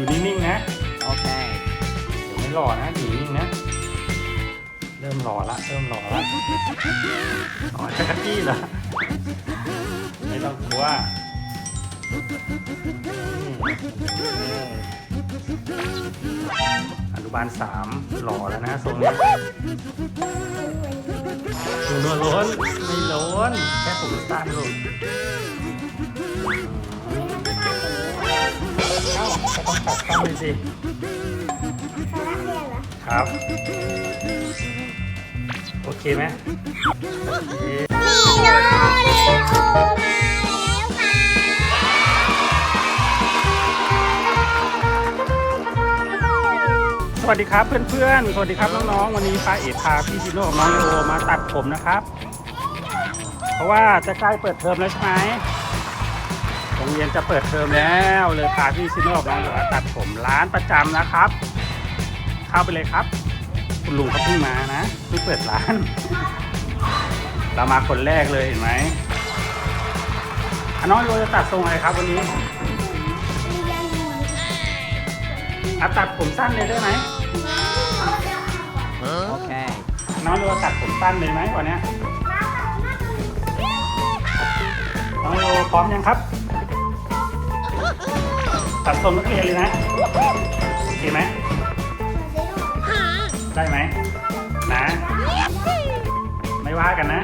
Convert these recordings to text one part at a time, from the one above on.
อยู่นิ่งๆนะ Okay. เดี๋ยวไม่หล่อนะ อยู่นิ่งๆนะ เริ่มหล่อละ เริ่มหล่อละอ๋อจักรจี้เหรอ ไม่ต้องกลัวอนุบาลสามหล่อแล้วนะทรงเนี้ยดูนวลล้นไม่ล้นแค่ผมสั้นลูก เอ้าก็ต้องตัดสั้นเลยสิครับ โอเคไหมโอเคสวัสดีครับเพื่อนๆ สวัสดีครับน้องๆ วันนี้ป้าเอ๋พาพี่ชิโน่กับน้องโอมาตัดผมนะครับ เพราะว่าจะใกล้เปิดเทอมแล้วใช่ไหม โรงเรียนจะเปิดเทอมแล้วเลยพาพี่ชิโน่กับน้องเลโอมาตัดผมร้านประจำนะครับ เข้าไปเลยครับ คุณลุงเขาเพิ่งมานะเพิ่งเปิดร้าน เรามาคนแรกเลยเห็นไหมอะน้องโยจะตัดทรงอะไรครับวันนี้อะตัดผมสั้นเลยได้ไหม Okay. น้องโยตัดผมสั้นเลยไหมวันเนี้ยน้องโยพร้อมยังครับ ตัดทรงนักเรียนเลยนะโอเคไหมได้ไหมนะไม่ว่ากันนะ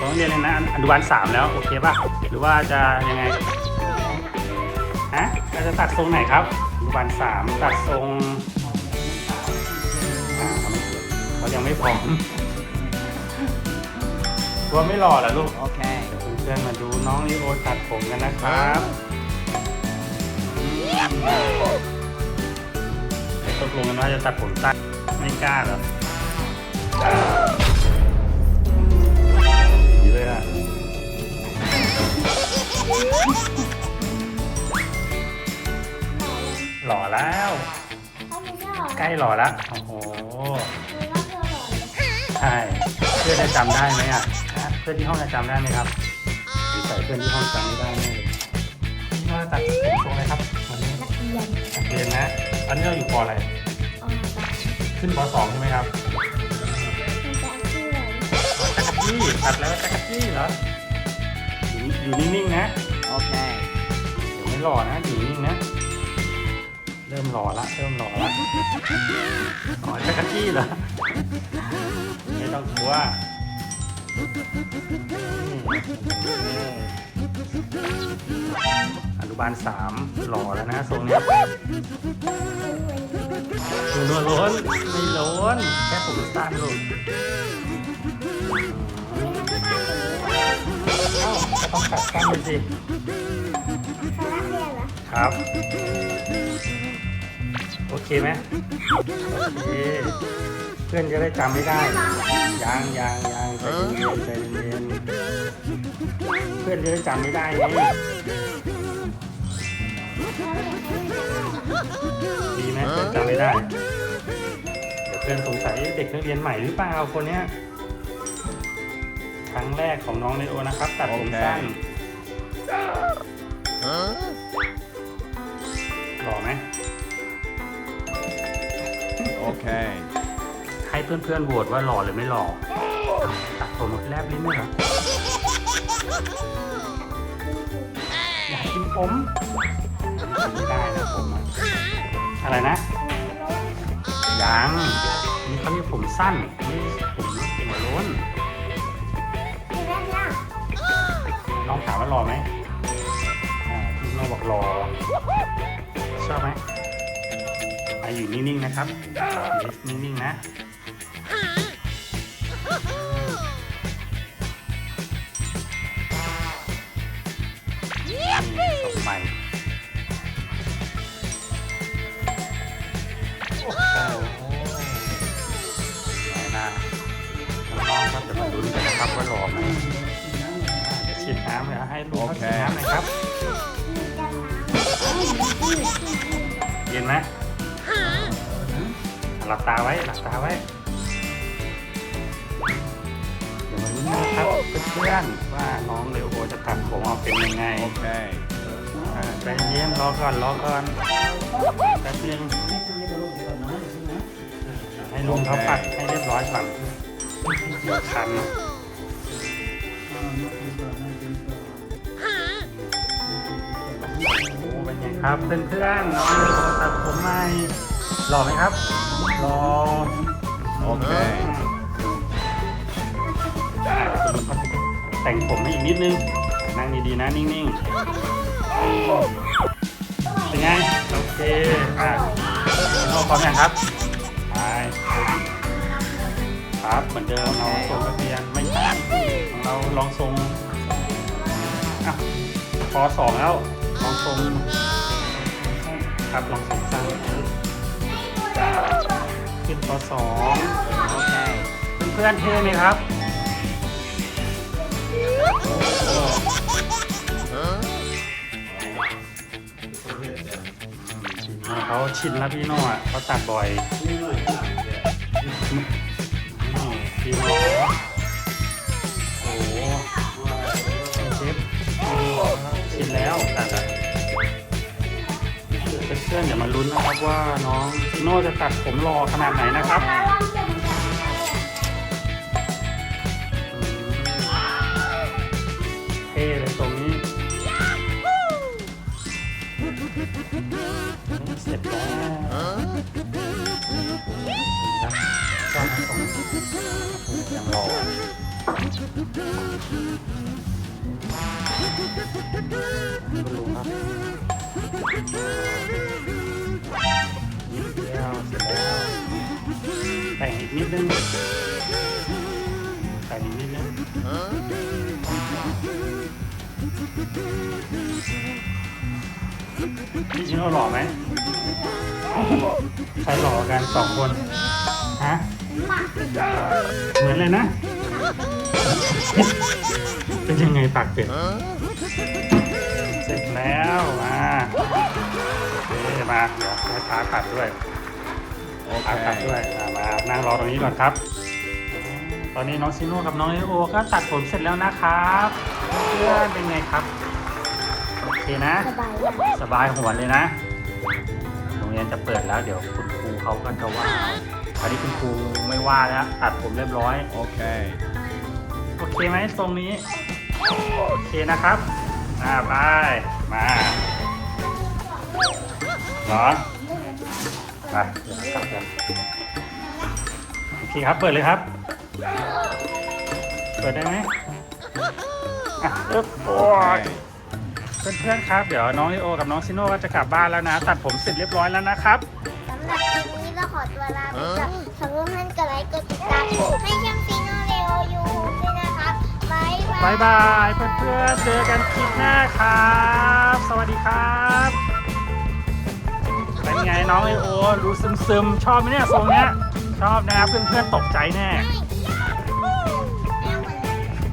ต้องเรียนเลยนะอนุบาลสามแล้วโอเคป่ะหรือว่าจะยังไงฮะเราจะตัดทรงไหนครับอนุบาลสามตัดทรงอ่าเขายังไม่พร้อมตัวไม่หล่อเหรอลูก Okay. เพื่อนๆมาดูน้องลิโอตัดผมกันนะครับ ตกลงกันว่าจะตัดผมสั้นไม่กล้าเหรอดีเลยอะหล่อแล้ว ใกล้หล่อแล้วโอ้โหใช่เพื่อนจะจำได้ไหมอะเพื่อนที่ห้องจะจำได้ไหมครับหรือใส่เพื่อนที่ห้องจำไม่ได้แน่เลยพี่ว่าตัดผมทรงอะไรครับ วันนี้นักเรียนนะ ตอนนี้เราอยู่ปออะไรขึ้นปสองใช่ไหมครับจักรจี้ตัดแล้วจักรจี้เหรออยู่อยู่นิ่งๆนะ Okay. เดี๋ยวไม่หล่อนะอยู่นิ่งนะ เริ่มหล่อละ เริ่มหล่อละอ๋อจักรจี้เหรอ ไม่ต้องกลัว อนุบาลสามหล่อแล้วนะทรงเนี้ยดูนวลล้นไม่ล้นแค่ผมสั้นลูกเอ้าต้องตัดสั้นเลยสิครับ โอเคไหมโอเคเพื่อนจะได้จำไม่ได้ ยังยังยังใจเย็นใจเย็น เพื่อนจะได้จำไม่ได้ไงดีไหมเพื่อนจำไม่ได้ เดี๋ยวเพื่อนสงสัยเด็กนักเรียนใหม่หรือเปล่าคนเนี้ยครั้งแรกของน้องเลโอนะครับ ตัดผมสั้น Huh? หล่อไหม Okay. ให้เพื่อนๆโหวตว่าหล่อหรือไม่หล่อตัดผมแลบลิ้นไหมเหรอ ผมไม่ได้นะผมอะอะไรนะ ยังนี่เขาเรียกผมสั้นนี่ผมหัวโล้น น้องถามว่าหล่อไหมอ่าพี่น้องบอกหล่อชอบไหมไปอยู่นิ่งๆนะครับอยู่นิ่งๆนะ มาลุ้นกันนะครับว่าหล่อไหมอ่าเดี๋ยวฉีดน้ำเลยให้ลูกเขาฉีดน้ำหน่อยครับ เย็นไหมหลับตาไว้หลับตาไว้ เดี๋ยวมาลุ้นนะครับเพื่อนๆว่าน้องเลโอจะตัดผมออกเป็นยังไง Okay. เอาใจเย็นรอก่อนรอก่อนแป๊บนึงให้ลุงเขาปัดให้เรียบร้อยก่อนเดี๋ยว คันโอ้เป็นไงครับเพื่อนๆน้องตัดผมใหม่หล่อไหมครับหล่อโอเคแต่งผมให้อีกนิดนึง นั่งดีๆนะ นิ่งๆเป็นไง โอเคอะโน้พร้อมยังครับ ครับเหมือนเดิมเราทรงกระเทียนไม่ต่างของเราลองทรงอะพอสองแล้วลองทรงครับลองทรงสั้นขึ้นพอสองโอเคเพื่อนๆเท่ไหมครับเขาชินแล้วพี่โน่อะเขาตัดบ่อย โอ้โหเชฟชินแล้วตัดอะเพื่อนๆเดี๋ยวมาลุ้นนะครับว่าน้องพี่โน่จะตัดผมรอขนาดไหนนะครับเท่เลยตรงนี้เสร็จแล้ว คุณลุงครับนิดเดียวเสร็จแล้วแต่งอีกนิดนึงแต่งอีกนิดนึงพี่ชิโน่หล่อไหมใครหล่อกันสองคน ฮะ เหมือนเลยนะ เป็นยังไงปากเป็ดเสร็จแล้วมาโอเคมาเดี๋ยวให้พาขัดด้วยโอพาเคขัดด้วยอะมานั่งรอตรงนี้ก่อนครับ ตอนนี้น้องซิโน่กับน้องเลโอก็ตัดผมเสร็จแล้วนะครับเพื่อนเป็นไงครับโอเคนะ สบายมากสบายหัวเลยนะโรงเรียนจะเปิดแล้ว เดี๋ยวคุณครูเขาก็จะว่าคราวนี้คุณครูไม่ว่าแล้วตัดผมเรียบร้อย โอเคโอ เคไหมตรงนี้ โอเคนะครับ อ่าไปมาเหรอมาเดี๋ยวกลับกันโอเคครับ เปิดเลยครับ เปิดได้ไหมอะอึ๊บโอ้โอเคยเพื่อนๆครับ เดี๋ยวน้องลิโอ กับน้องซิโน่ก็จะกลับบ้านแล้วนะ ตัดผมเสร็จเรียบร้อยแล้วนะครับ สำหรับคลิปนี้เราขอตัวลาไปก่อนขอเพื่อนๆกดไลค์กดติดตามให้ช่าง บายบายเพื่อนๆเจอกันคลิปหน้าครับ สวัสดีครับเป็นไงน้องไอโอรู้ซึมๆชอบไหมเนี่ยทรงเนี้ยชอบนะครับเพื่อนๆตกใจแน่